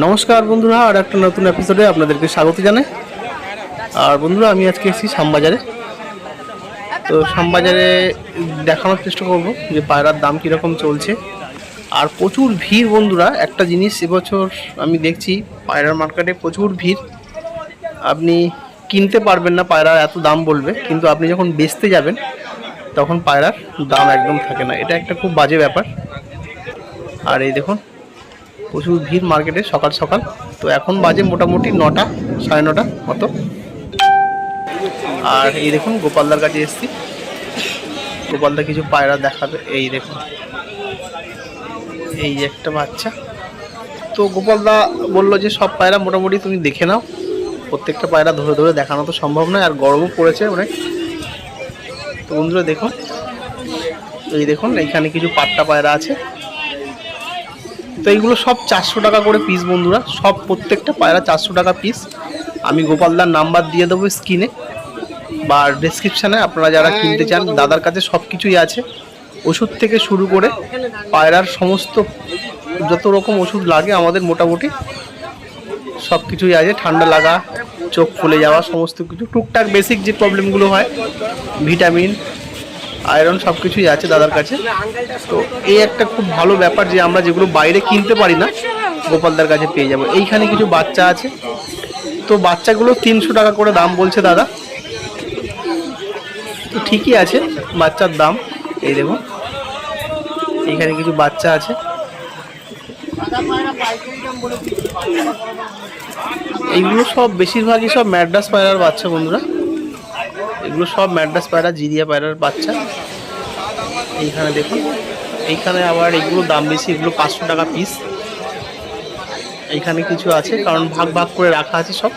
নমস্কার বন্ধুরা, আর একটা নতুন এপিসোডে আপনাদেরকে স্বাগত জানাই। আর বন্ধুরা, আমি আজকে এসেছি শ্যামবাজারে। তো শ্যামবাজারে দেখানোর চেষ্টা করব যে পায়রার দাম কীরকম চলছে। আর প্রচুর ভিড় বন্ধুরা, একটা জিনিস এবছর আমি দেখছি, পায়রার মার্কেটে প্রচুর ভিড়। আপনি কিনতে পারবেন না পায়রার, এত দাম বলবে। কিন্তু আপনি যখন বেচতে যাবেন, তখন পায়রার দাম একদম থাকে না। এটা একটা খুব বাজে ব্যাপার। আর এই দেখুন প্রচুর ভিড় মার্কেটে সকাল সকাল। তো এখন বাজে মোটামুটি নটা, সাড়ে নটা মতো। আর এই দেখুন, গোপালদার কাছে এসছি। গোপালদা কিছু পায়রা দেখাবে। এই দেখুন। এই একটা বাচ্চা। তো গোপালদা বলল যে, সব পায়রা মোটামুটি তুমি দেখে নাও। প্রত্যেকটা পায়রা ধরে ধরে দেখানো তো সম্ভব নয়, আর গরমও পড়েছে অনেক। তো বন্ধুরা দেখুন। এই দেখুন, এইখানে কিছু পাট্টা পায়রা আছে। তো এইগুলো সব চারশো টাকা করে পিস বন্ধুরা। সব প্রত্যেকটা পায়রা চারশো টাকা পিস আমি গোপালদার নাম্বার দিয়ে দেবো স্ক্রিনে বা ডেসক্রিপশানে আপনারা যারা কিনতে চান দাদার কাছে সব কিছুই আছে। ওষুধ থেকে শুরু করে পায়রার সমস্ত যত রকম ওষুধ লাগে আমাদের মোটামুটি সব কিছুই আছে। ঠান্ডা লাগা চোখ ফুলে যাওয়া সমস্ত কিছু। টুকটাক বেসিক যে প্রবলেমগুলো হয় ভিটামিন আয়রন সব কিছুই আছে দাদার কাছে। তো এই একটা খুব ভালো ব্যাপার যে আমরা যেগুলো বাইরে কিনতে পারি না, গোপালদার কাছে পেয়ে যাব। এইখানে কিছু বাচ্চা আছে। তো বাচ্চাগুলো তিনশো টাকা করে দাম বলছে দাদা। তো ঠিকই আছে, বাচ্চার দাম। এই দেখুন, এইখানে কিছু বাচ্চা আছে। এইগুলো সব বেশিরভাগই সব ম্যাড্রাস পায়রার বাচ্চা বন্ধুরা। এগুলো সব ম্যাড্রাস পায়রা, জিরিয়া পায়রার বাচ্চা। এইখানে দেখুন। এইখানে আবার এগুলো দাম বেশি, এগুলো পাঁচশো টাকা পিস এইখানে কিছু আছে, কারণ ভাগ ভাগ করে রাখা আছে সব।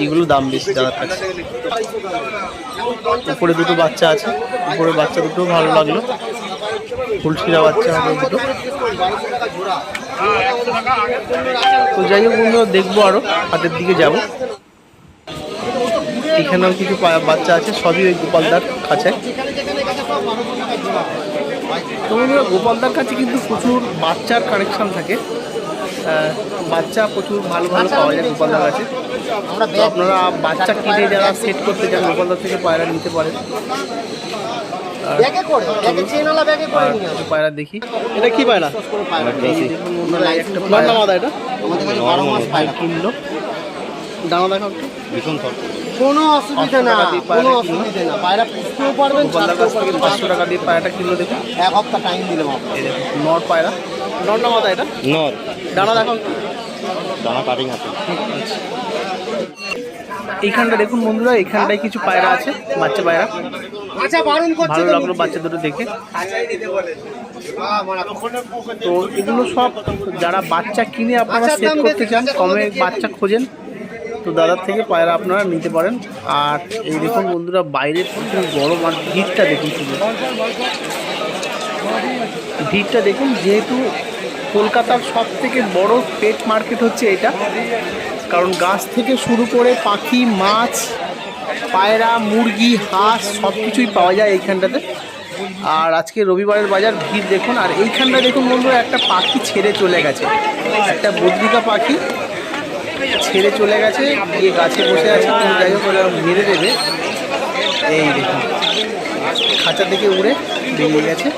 এইগুলো দাম বেশি দাদার কাছে উপরে দুটো বাচ্চা আছে। উপরে বাচ্চা দুটো ভালো লাগল। ফুলশিরা বাচ্চা হবে দুটো। তো যাই হোক দেখব আরও। হাতের দিকে যাব। এখানেও কিছু পা- বাচ্চা আছে সবই ওই গোপালদার কাছে। তো বন্ধুরা গোপালদার কাছে কিন্তু প্রচুর বাচ্চার কানেকশন থাকে। বাচ্চা প্রচুর ভালো ভালো পাওয়া যায় গোপালদার কাছে। তো আপনারা বাচ্চা কিনে যারা সেট করতে চান গোপালদার থেকে পায়রা নিতে পারেন। পায়রা দেখি। এটা কি পায়রা? একটা দানা দেখাও একটু। কোনো অসুবিধা না কোনো অসুবিধা না। পায়রা পুষতেও পারবেন গোপালদার কাছ থেকে পাঁচশো টাকা দিয়ে পায়রাটা কিনলো দেখুন এক হপ্তাহ টাইম দিলাম আপনাকে এই দেখুন নর পায়রা। নর না মাথা এটা? নর। ডানা একটু। দানা কাটিং আছে। এইখানটা দেখুন বন্ধুরা এইখানটায় কিছু পায়রা আছে বাচ্চা পায়রা। আচ্ছা বারণ করছে ভালো লাগল বাচ্চা দুটো দেখে। তো এগুলো সব যারা বাচ্চা কিনে আপনারা সেট করতে চান কমে বাচ্চা খোঁজেন। তো দাদার থেকে পায়রা আপনারা নিতে পারেন। আর এই দেখুন বন্ধুরা, বাইরের প্রচুর গরম আর ভিড়টা দেখুন শুধু। ভিড়টা দেখুন, যেহেতু কলকাতার সব থেকে বড় পেট মার্কেট হচ্ছে এটা। কারণ গাছ থেকে শুরু করে পাখি, মাছ, পায়রা, মুরগি, হাঁস সব কিছুই পাওয়া যায় এইখানটাতে। আর আজকে রবিবারের বাজার, ভিড় দেখুন। আর এইখানটা দেখুন বন্ধুরা, একটা পাখি ছেড়ে চলে গেছে। একটা বদ্রিকা পাখি। ছেড়ে চলে গেছে, গিয়ে গাছে বসে আছে কিন্তু যাই হোক ওরা মেরে দেবে। এই দেখুন, খাঁচা থেকে উড়ে বেরিয়ে গেছে।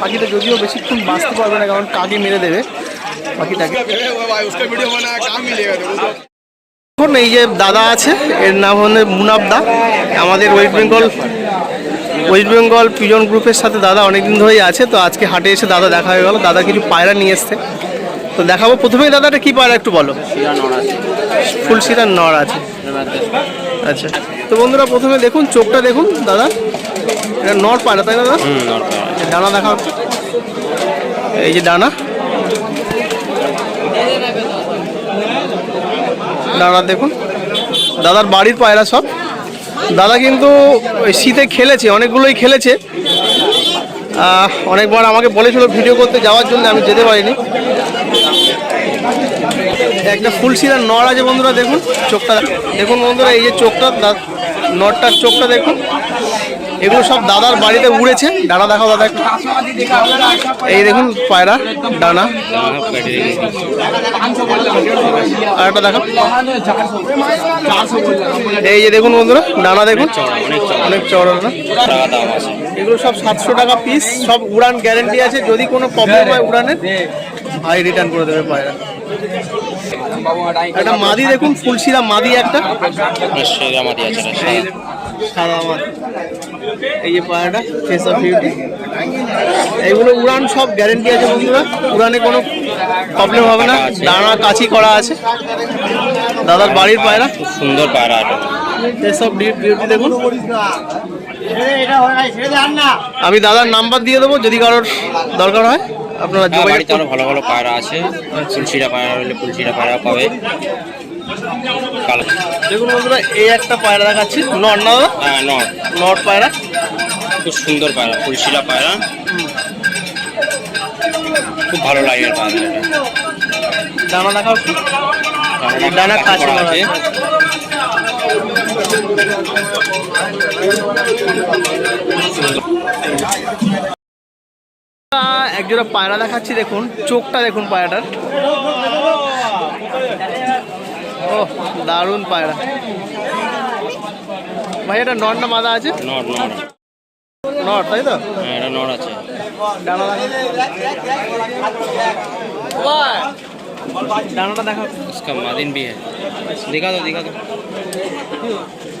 পাখিটা যদিও বেশিক্ষণ বাঁচতে পারবে না, কারণ কাকে মেরে দেবে পাখিটাকে। এখন এই যে দাদা আছে, এর নাম হলো মুনাব দা। আমাদের West Bengal West Bengal pigeon গ্রুপের সাথে দাদা অনেকদিন ধরেই আছে, তো আজকে হাটে এসে দাদা দেখা হয়ে গেল। দাদা কিছু পায়রা নিয়ে এসছে। তো দেখাবো। প্রথমেই দাদাটা কি পায়রা একটু বলো। ফুলশিরার নড় আছে। আচ্ছা। তো বন্ধুরা প্রথমে দেখুন চোখটা দেখুন দাদা। এটা নর পায়রা তাই না দাদা? ডানা একটু। এই যে ডানা। ডানা দেখুন। দাদার বাড়ির পায়রা সব। দাদা কিন্তু শীতে খেলেছে অনেকগুলোই খেলেছে। অনেকবার আমাকে বলেছিল ভিডিও করতে যাওয়ার জন্য আমি যেতে পারিনি। একটা ফুল ফুলশিরার নড় আছে বন্ধুরা, দেখুন, চোখটা দেখুন। বন্ধুরা, এই যে চোখটা নরটার চোখটা দেখুন। এগুলো সব দাদার বাড়িতে উড়েছে। ডানা দেখাও দাদা একটু। এই দেখুন, পায়রা, ডানা। আর একটা দেখো এই যে দেখুন বন্ধুরা, ডানা দেখুন। অনেক চড়া এগুলো সব সাতশো টাকা পিস সব উড়ান গ্যারেন্টি আছে। যদি কোনো প্রবলেম হয় উড়ানের, ভাই রিটার্ন করে দেবে পায়রা। একটা মাদি দেখুন ফুলশিরা মাদি একটা। মাটি আছে এই যে সাদা মাদি। এই যে পায়রাটা ফেস অফ বিউটি এইগুলো উড়ান সব গ্যারেন্টি আছে বন্ধুরা। উড়ানে কোনো প্রবলেম হবে না। ডানা কাছি করা আছে। দাদার বাড়ির পায়রা। খুব সুন্দর পায়রা এটা। ফেস অফ বিউটি দেখুন। হয় দেন আমি দাদার নাম্বার দিয়ে দেবো যদি কারোর দরকার হয়। আপনারা হ্যাঁ, যোগাযোগ বাড়িতে আরও ভালো ভালো পায়রা আছে। ফুলশিরা পায়রা হলে ফুলশিরা পায়রা পাবে। দেখুন বন্ধুরা এই একটা পায়রা দেখাচ্ছি। নট না? হ্যাঁ নট নট পায়রা? খুব সুন্দর পায়রা ফুলশিরা পায়রা। খুব ভালো লাগে এর পায়রা। ডানা দেখাও ডানা কাছে করা মারা আছে। আহ, একজোড়া পায়রা দেখাচ্ছি দেখুন চোখটা দেখুন পায়রাটার ও দারুণ পায়রা ভাই এটা নট না মাদা আছে নট নট নট তাই তো হ্যাঁ এটা নট আছে ডানা দেখা ডানাটা দেখা इसका मादिन भी है दिखा दो दिखा दो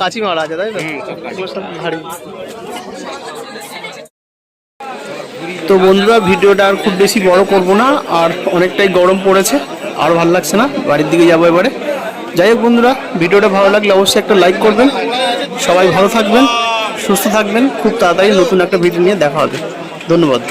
কাচি মারা আছে তাই তো? ভারী। তো বন্ধুরা ভিডিওটা আর খুব বেশি বড় করব না আর অনেকটাই গরম পড়েছে আর ভালো লাগছে না বাড়ির দিকে যাব এবারে। যাই হোক বন্ধুরা ভিডিওটা ভালো লাগলে অবশ্যই একটা লাইক করবেন। সবাই ভালো থাকবেন সুস্থ থাকবেন খুব তাড়াতাড়ি নতুন একটা ভিডিও নিয়ে দেখা হবে। ধন্যবাদ।